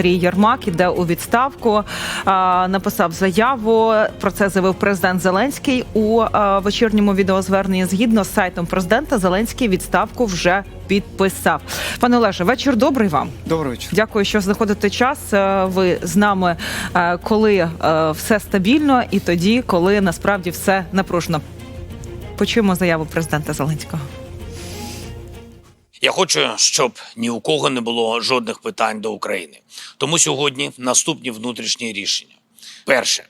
Андрій Єрмак іде у відставку. Написав заяву. Про це заявив президент Зеленський у вечірньому відеозверненні. Згідно з сайтом президента, Зеленський відставку вже підписав. Пане Олеже, вечір добрий вам. Добрий вечір. Дякую, що знаходите час. Е, Ви з нами, е, коли е, все стабільно, і тоді, коли насправді все напружено. Почуємо заяву президента Зеленського. Я хочу, щоб ні у кого не було жодних питань до України. Тому сьогодні наступні внутрішні рішення. Перше.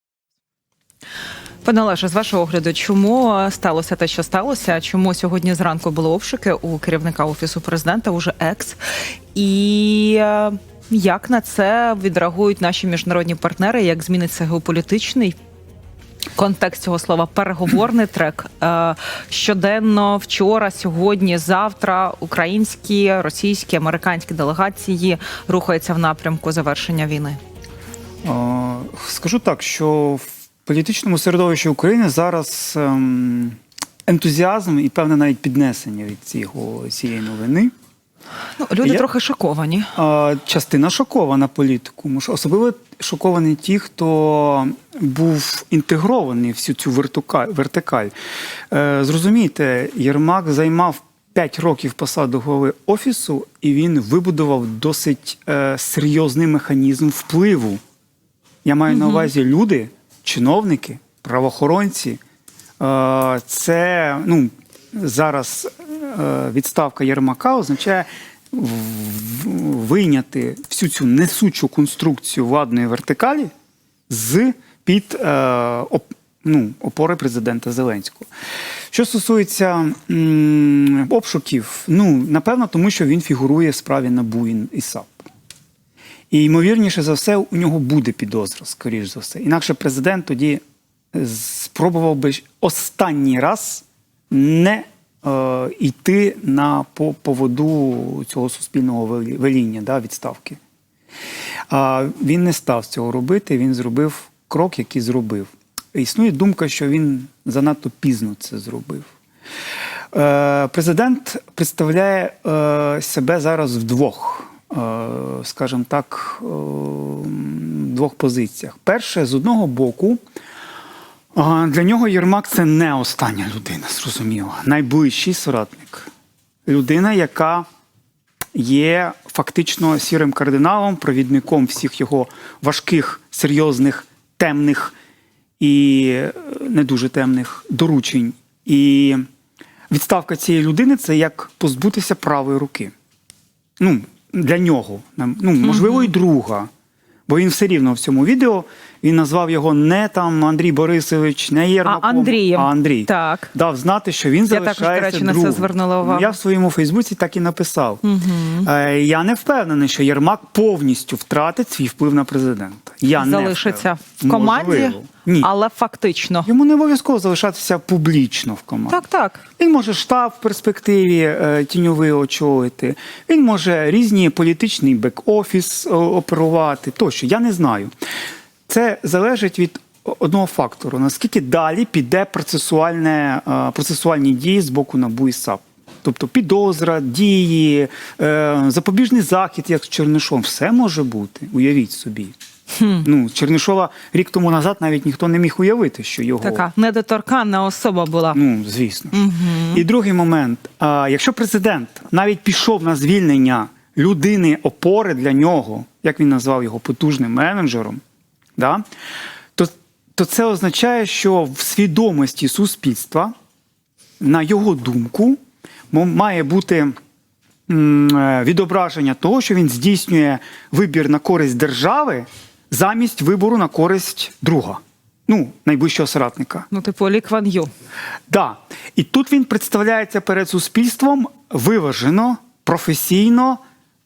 Пане Олеже, з вашого огляду, чому сталося те, що сталося? Чому сьогодні зранку були обшуки у керівника офісу президента, уже екс? І як на це відреагують наші міжнародні партнери? Як зміниться геополітичний? Контекст цього слова переговорний трек щоденно вчора, сьогодні, завтра українські, російські, американські делегації рухаються в напрямку завершення війни. Скажу так, що в політичному середовищі України зараз ем, ентузіазм і певне навіть піднесення від цього, цієї новини. Ну, люди Я- трохи шоковані. А, частина шокована політикуму. Ш- Особливо шоковані ті, хто був інтегрований в всю цю вертука- вертикаль. Е, зрозумійте, Єрмак займав 5 років посаду голови офісу, і він вибудував досить е, серйозний механізм впливу. Я маю на увазі люди, чиновники, правоохоронці. Е, Це ну, зараз е, відставка Єрмака означає вийняти всю цю несучу конструкцію владної вертикалі з під е, ну, опори президента Зеленського. Що стосується м, обшуків, ну напевно, тому що він фігурує в справі НАБУ і САП. І ймовірніше за все, у нього буде підозра, скоріш за все. Інакше президент тоді спробував би останній раз не е, йти на по поводу цього суспільного веління да, відставки. А він не став цього робити, він зробив крок, який зробив. Існує думка, що він занадто пізно це зробив. Е, Президент представляє е, себе зараз в двох, е, скажімо так, е, двох позиціях. Перше, з одного боку, Для нього Єрмак це не остання людина, зрозуміло. Найближчий соратник. Людина, яка є фактично сірим кардиналом, провідником всіх його важких, серйозних, темних і е, не дуже темних доручень. І відставка цієї людини це як позбутися правої руки. Ну, для нього. Ну, можливо, і друга. Бо він все рівно в цьому відео він назвав його не там Андрій Борисович, не Єрмаком, Андрієм. а Андрій. Так. Дав знати, що він Я також, до речі, на це звернула увагу. Я в своєму Фейсбуці так і написав. Е, я не впевнений, що Єрмак повністю втратить свій вплив на президента. Я не Залишиться в команді, Можливо. Ні. але фактично. Йому не обов'язково залишатися публічно в команді. Так, так. Він може штаб в перспективі е, тіньовий очолити. Він може різні політичний бек-офіс оперувати. Тощо, я не знаю. Це залежить від одного фактору: наскільки далі піде процесуальне, е, процесуальні дії з боку НАБУ і САП. Тобто підозра, дії, е, запобіжний захід, як з Чернишом, все може бути. Уявіть собі. Ну, Чернишова рік тому назад навіть ніхто не міг уявити, що його Така недоторканна особа була. Ну, звісно. І другий момент: а, якщо президент навіть пішов на звільнення людини опори для нього, як він назвав його потужним менеджером, да, то, то це означає, що в свідомості суспільства, на його думку, має бути е, відображення того, що він здійснює вибір на користь держави замість вибору на користь друга, ну, найближчого соратника. Ну, типу, Лі Кван Ю. Да. І тут він представляється перед суспільством виважено, професійно,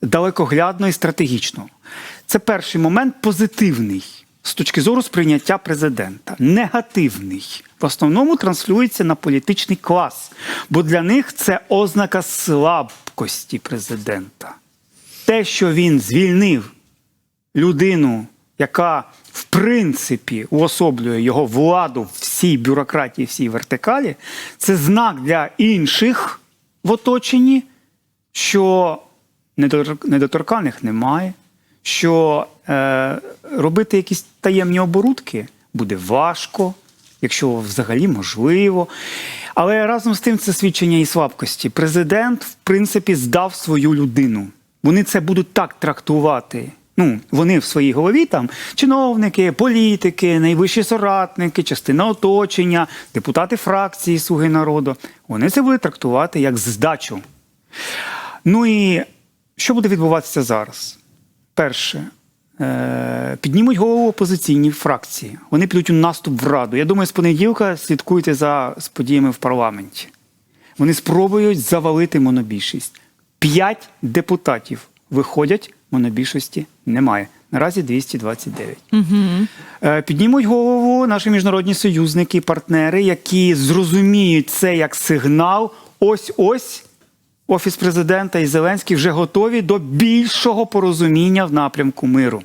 далекоглядно і стратегічно. Це перший момент позитивний з точки зору сприйняття президента. Негативний. В основному транслюється на політичний клас, бо для них це ознака слабкості президента. Те, що він звільнив людину, яка в принципі уособлює його владу всій бюрократії, всій вертикалі, це знак для інших в оточенні, що недотор- недоторканих немає, що е, робити якісь таємні оборудки буде важко, якщо взагалі можливо. Але разом з тим це свідчення і слабкості. Президент, в принципі, здав свою людину. Вони це будуть так трактувати. Ну, вони в своїй голові там чиновники, політики, найвищі соратники, частина оточення, депутати фракції Слуги народу. Вони це будуть трактувати як здачу. Ну і що буде відбуватися зараз? Перше, е, піднімуть голову опозиційні фракції. Вони підуть у наступ в Раду. Я думаю, з понеділка слідкуйте за подіями в парламенті. Вони спробують завалити монобільшість. П'ять депутатів виходять, монобільшості немає. Наразі 229. Е, Піднімуть голову наші міжнародні союзники, партнери, які зрозуміють це як сигнал. Ось ось Офіс президента і Зеленський вже готові до більшого порозуміння в напрямку миру.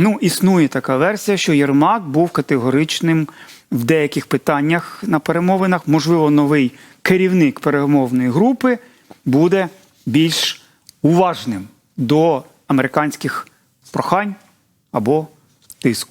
Ну, існує така версія, що Єрмак був категоричним в деяких питаннях на перемовинах. Можливо, новий керівник перемовної групи буде більш уважним до американських прохань або тиску.